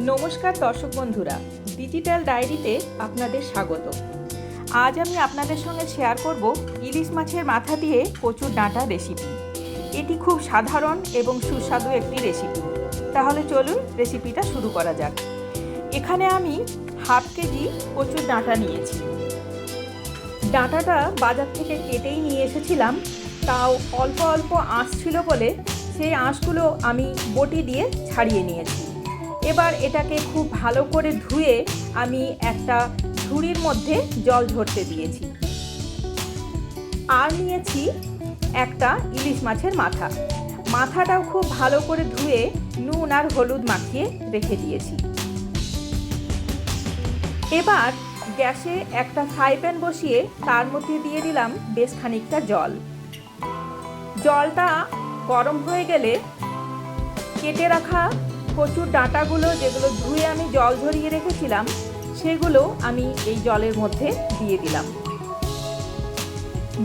নমস্কার দর্শক বন্ধুরা ডিজিটাল ডায়েরিতে আপনাদের স্বাগত। আজ আমি আপনাদের সঙ্গে শেয়ার করব ইলিশ মাছের মাথা দিয়ে কচুর ডাঁটা রেসিপি এটি খুব সাধারণ এবং সুস্বাদু একটি রেসিপি তাহলে চলুন রেসিপিটা শুরু করা যাক। এখানে আমি হাফ কেজি কচুর ডাঁটা নিয়েছি। ডাঁটাটা বাজার থেকে কেটেই নিয়ে এসেছিলাম, তাও অল্প অল্প আঁশ ছিল বলে সেই আঁশগুলো আমি বটি দিয়ে ছাড়িয়ে নিয়েছি। এবার এটাকে খুব ভালো করে ধুয়ে আমি একটা ঝুড়ির মধ্যে জল ঝরতে দিয়েছি। আর নিয়েছি একটা ইলিশ মাছের মাথা। মাথাটাও খুব ভালো করে ধুয়ে নুন আর হলুদ মাখিয়ে রেখে দিয়েছি। এবার গ্যাসে একটা ফ্রাই প্যান বসিয়ে তার মধ্যে দিয়ে দিলাম বেশ খানিকটা জল। জলটা গরম হয়ে গেলে কেটে রাখা কচুর ডাঁটাগুলো যেগুলো ধুয়ে আমি জল ঝরিয়ে রেখেছিলাম, সেগুলো আমি এই জলের মধ্যে দিয়ে দিলাম।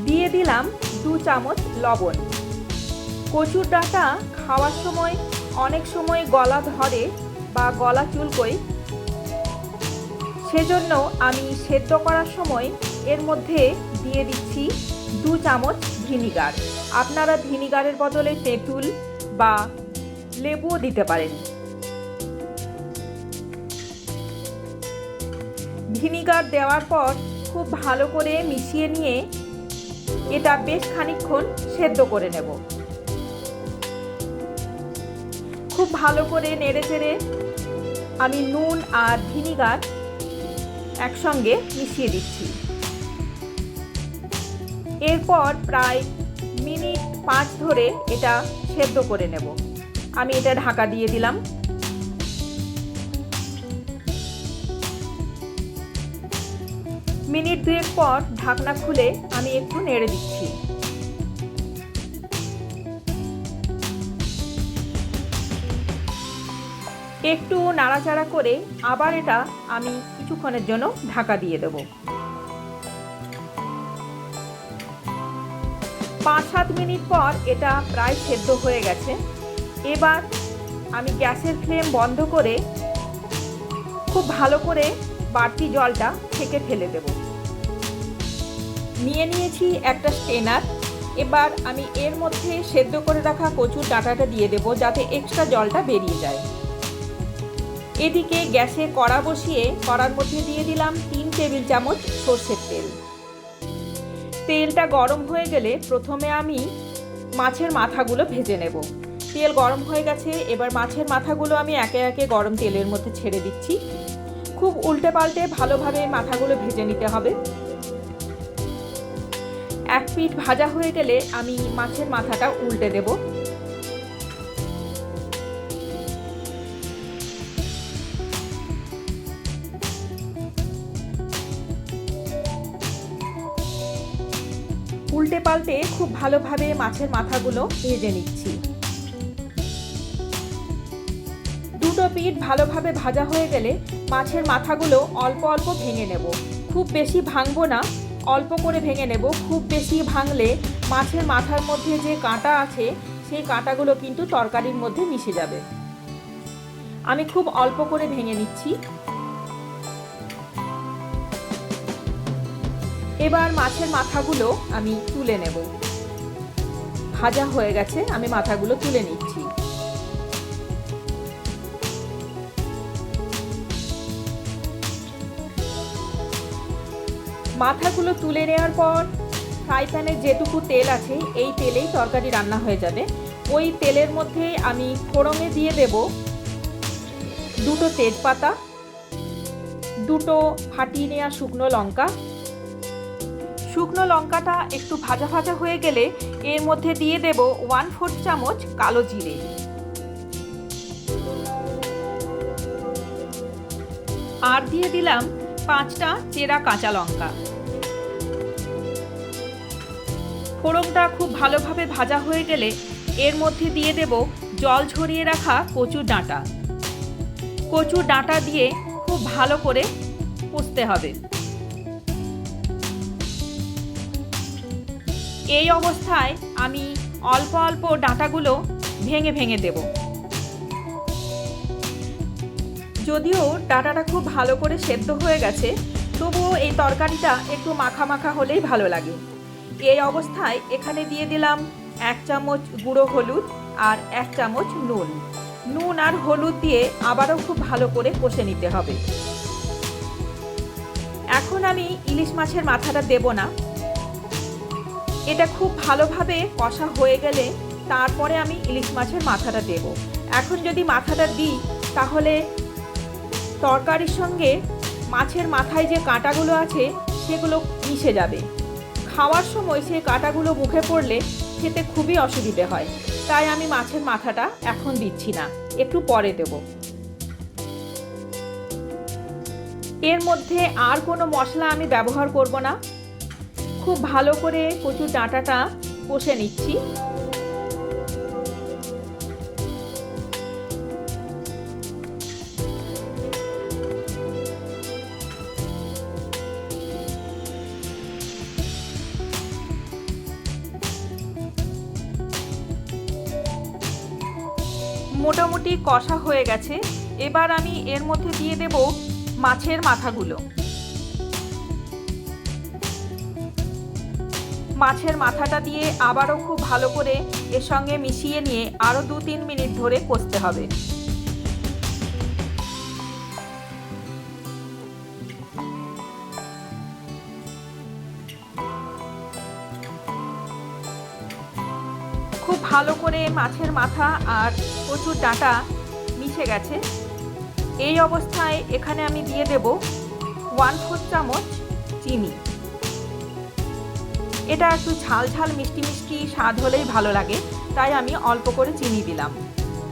দিয়ে দিলাম দু চামচ লবণ। কচুর ডাঁটা খাওয়ার সময় অনেক সময় গলা ধরে বা গলা চুলকোয়। সেজন্য আমি সেদ্ধ করার সময় এর মধ্যে দিয়ে দিচ্ছি দু চামচ ভিনিগার। আপনারা ভিনিগারের বদলে তেঁতুল বা লেবুও দিতে পারেন। ভিনিগার দেওয়ার পর খুব ভালো করে মিশিয়ে নিয়ে এটা বেশ খানিকক্ষণ সেদ্ধ করে নেব। খুব ভালো করে নেড়ে চেড়ে আমি নুন আর ভিনিগার একসঙ্গে মিশিয়ে দিচ্ছি। এরপর প্রায় মিনিট পাঁচ ধরে এটা সেদ্ধ করে নেব। আমি এটা ঢাকা দিয়ে দিলাম। মিনিট দুয়েক পর ঢাকনা খুলে আমি একটু নেড়ে দিচ্ছি। একটু নাড়াচাড়া করে আবার এটা আমি কিছুক্ষণের জন্য ঢাকা দিয়ে দেব। পাঁচ সাত মিনিট পর এটা প্রায় সেদ্ধ হয়ে গেছে। এবার আমি গ্যাসের ফ্লেম বন্ধ করে খুব ভালো করে বাড়তি জলটা থেকে ফেলে দেব। নিয়ে নিয়েছি একটা স্টেনার এবার আমি এর মধ্যে সেদ্ধ করে রাখা কচুর ডাঁটাটা দিয়ে দেব যাতে এক্সট্রা জলটা বেরিয়ে যায়। এদিকে গ্যাসে কড়া বসিয়ে কড়ার মধ্যে দিয়ে দিলাম তিন টেবিল চামচ সর্ষের তেল। তেলটা গরম হয়ে গেলে প্রথমে আমি মাছের মাথাগুলো ভেজে নেব। তেল গরম হয়ে গেছে, এবার মাছের মাথাগুলো আমি একে একে গরম তেলের মধ্যে ছেড়ে দিচ্ছি। খুব উল্টে পাল্টে ভালোভাবে মাথাগুলো ভেজে নিতে হবে। এক পিঠ ভাজা হয়ে গেলে আমি মাছের মাথাটা উল্টে দেব। উল্টে পাল্টে খুব ভালোভাবে মাছের মাথাগুলো ভেজে নিচ্ছি। দুটো পিঠ ভালোভাবে ভাজা হয়ে গেলে মাছের মাথাগুলো অল্প অল্প ভেঙে নেব। খুব বেশি ভাঙবো না অল্প করে ভেঙে নেব। খুব বেশি ভাঙলে মাছের মাথার মধ্যে যে কাঁটা আছে, সেই কাঁটাগুলো কিন্তু তরকারির মধ্যে মিশে যাবে। আমি খুব অল্প করে ভেঙে নিচ্ছি। এবার মাছের মাথাগুলো আমি তুলে নেব। ভাজা হয়ে গেছে, আমি মাথাগুলো তুলে নিচ্ছি। মাথাগুলো তুলে নেওয়ার পর ফ্রাই প্যানে যেটুকু তেল আছে, এই তেলেই তরকারি রান্না হয়ে যাবে। ওই তেলের মধ্যে আমি ফোড়নে দিয়ে দেব দুটো তেজপাতা, দুটো ফাটিয়ে নেওয়া শুকনো লঙ্কা। শুকনো লঙ্কাটা একটু ভাজা ভাজা হয়ে গেলে এর মধ্যে দিয়ে দেব ওয়ান ফোর্থ চামচ কালো জিরে। আর দিয়ে দিলাম পাঁচটা চেরা কাঁচা লঙ্কা। ফোড়নটা খুব ভালোভাবে ভাজা হয়ে গেলে এর মধ্যে দিয়ে দেব জল ঝরিয়ে রাখা কচুর ডাঁটা। কচুর ডাঁটা দিয়ে খুব ভালো করে কষতে হবে। এই অবস্থায় আমি অল্প অল্প ডাঁটাগুলো ভেঙে ভেঙে দেব। যদিও ডাঁটাটা খুব ভালো করে সেদ্ধ হয়ে গেছে, তবুও এই তরকারিটা একটু মাখা মাখা হলেই ভালো লাগে। এই অবস্থায় এখানে দিয়ে দিলাম এক চামচ গুঁড়ো হলুদ আর এক চামচ নুন। নুন আর হলুদ দিয়ে আবারও খুব ভালো করে কষে নিতে হবে। এখন আমি ইলিশ মাছের মাথাটা দেব না। এটা খুব ভালোভাবে কষা হয়ে গেলে তারপরে আমি ইলিশ মাছের মাথাটা দেব। এখন যদি মাথাটা দিই, তাহলে তরকারির সঙ্গে মাছের মাথায় যে কাঁটাগুলো আছে, সেগুলো মিশে যাবে। খাওয়ার সময় সেই কাঁটাগুলো মুখে পড়লে খেতে খুবই অসুবিধে হয়। তাই আমি মাছের মাথাটা এখন দিচ্ছি না, একটু পরে দেব। এর মধ্যে আর কোনো মশলা আমি ব্যবহার করব না। খুব ভালো করে কচুর ডাঁটাটা কষে নিচ্ছি। মোটামুটি কষা হয়ে গেছে। এবার আমি এর মধ্যে দিয়ে দেব মাছের মাথাগুলো। মাছের মাথাটা দিয়ে আবারও খুব ভালো করে এর সঙ্গে মিশিয়ে নিয়ে আরও দু তিন মিনিট ধরে কষতে হবে। খুব ভালো করে মাছের মাথা আর প্রচুর ডাঁটা মিশে গেছে। এই অবস্থায় এখানে আমি দিয়ে দেব ওয়ান ফোর চামচ চিনি। এটা একটু ঝাল ঝাল, মিষ্টি মিষ্টি স্বাদ হলেই ভালো লাগে, তাই আমি অল্প করে চিনি দিলাম।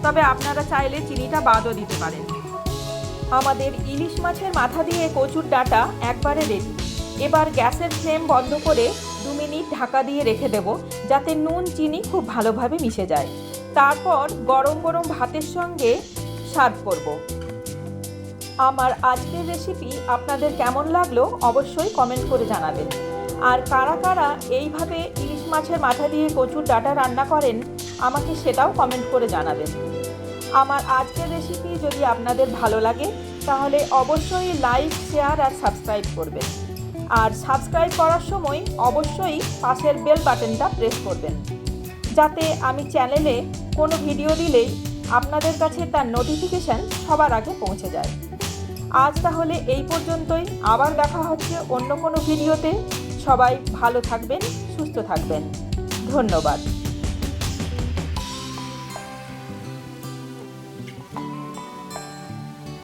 তবে আপনারা চাইলে চিনিটা বাদও দিতে পারেন। আমাদের ইলিশ মাছের মাথা দিয়ে কচুর ডাঁটা একবারে রেডি এবার গ্যাসের ফ্লেম বন্ধ করে দু মিনিট ঢাকা দিয়ে রেখে দেব। যাতে নুন, চিনি খুব ভালোভাবে মিশে যায়। তারপর গরম গরম ভাতের সঙ্গে সার্ভ করব। আমার আজকের রেসিপি আপনাদের কেমন লাগল অবশ্যই কমেন্ট করে জানাবেন। আর কারা কারা এইভাবে ইলিশ মাছের মাথা দিয়ে কচুর ডাটা রান্না করেন, আমাকে সেটাও কমেন্ট করে জানাবেন। আমার আজকের রেসিপি যদি আপনাদের ভালো লাগে, তাহলে অবশ্যই লাইক শেয়ার আর সাবস্ক্রাইব করবেন। আর সাবস্ক্রাইব করার সময় অবশ্যই পাশের বেল বাটনটা প্রেস করবেন। যাতে আমি চ্যানেলে কোনো ভিডিও দিলেই আপনাদের কাছে তার নোটিফিকেশান সবার আগে পৌঁছে যায়। আজ তাহলে এই পর্যন্তই। আবার দেখা হচ্ছে অন্য কোনো ভিডিওতে। সবাই ভালো থাকবেন, সুস্থ থাকবেন। ধন্যবাদ।